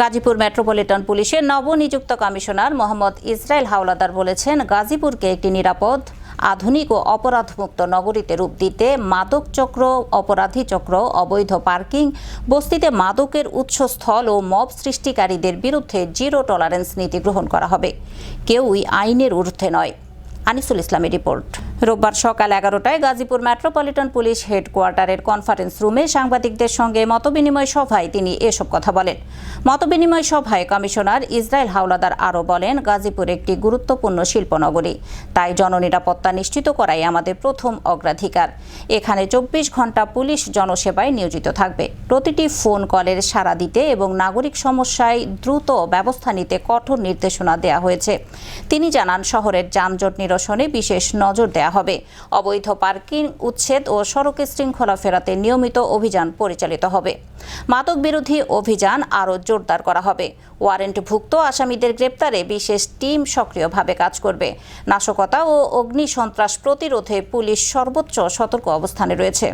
Gazipur metropolitan পুলিশের নবনিযুক্ত commissioner Mohammad Israel Howlader বলেছেন, গাজীপুরকে একটি নিরাপদ, আধুনিক ও অপরাধমুক্ত নগরীতে রূপ দিতে মাদক চক্র, অপরাধী চক্র, অবৈধ পার্কিং, বস্তিতে মাদকের উৎসস্থল ও মব সৃষ্টিকারীদের বিরুদ্ধে জিরো টলারেন্স নীতি গ্রহণ করা হবে। কেউই আইনের ঊর্ধ্বে নয়। আনিসুল ইসলামের রিপোর্ট। রোববার সকাল এগারোটায় গাজীপুর মেট্রোপলিটন পুলিশ হেডকোয়ার্টারের কনফারেন্স রুমে সাংবাদিকদের সঙ্গে মতবিনিময় সভায় তিনি এসব কথা বলেন। মতবিনিময় সভায় কমিশনার ইসরায়েল হাওলাদার আরও বলেন, গাজীপুর একটি গুরুত্বপূর্ণ শিল্পনগরী। তাই জননিরাপত্তা নিশ্চিত করাই আমাদের প্রথম অগ্রাধিকার। এখানে চব্বিশ ঘণ্টা পুলিশ জনসেবায় নিয়োজিত থাকবে। প্রতিটি ফোন কলের সাড়া দিতে এবং নাগরিক সমস্যায় দ্রুত ব্যবস্থা নিতে কঠোর নির্দেশনা দেওয়া হয়েছে। তিনি জানান, শহরের যানজট নিরসনে বিশেষ নজর দেওয়া হবে। অবৈধ পার্কিং, উচ্ছেদ ও সড়কে শৃঙ্খলা ফেরাতে নিয়মিত অভিযান পরিচালিত হবে। মাদক বিরোধী অভিযান আরও জোরদার করা হবে। ওয়ারেন্টভুক্ত আসামিদের গ্রেপ্তারে বিশেষ টিম সক্রিয়ভাবে কাজ করবে। নাশকতা ও অগ্নি সন্ত্রাস প্রতিরোধে পুলিশ সর্বোচ্চ সতর্ক অবস্থানে রয়েছে।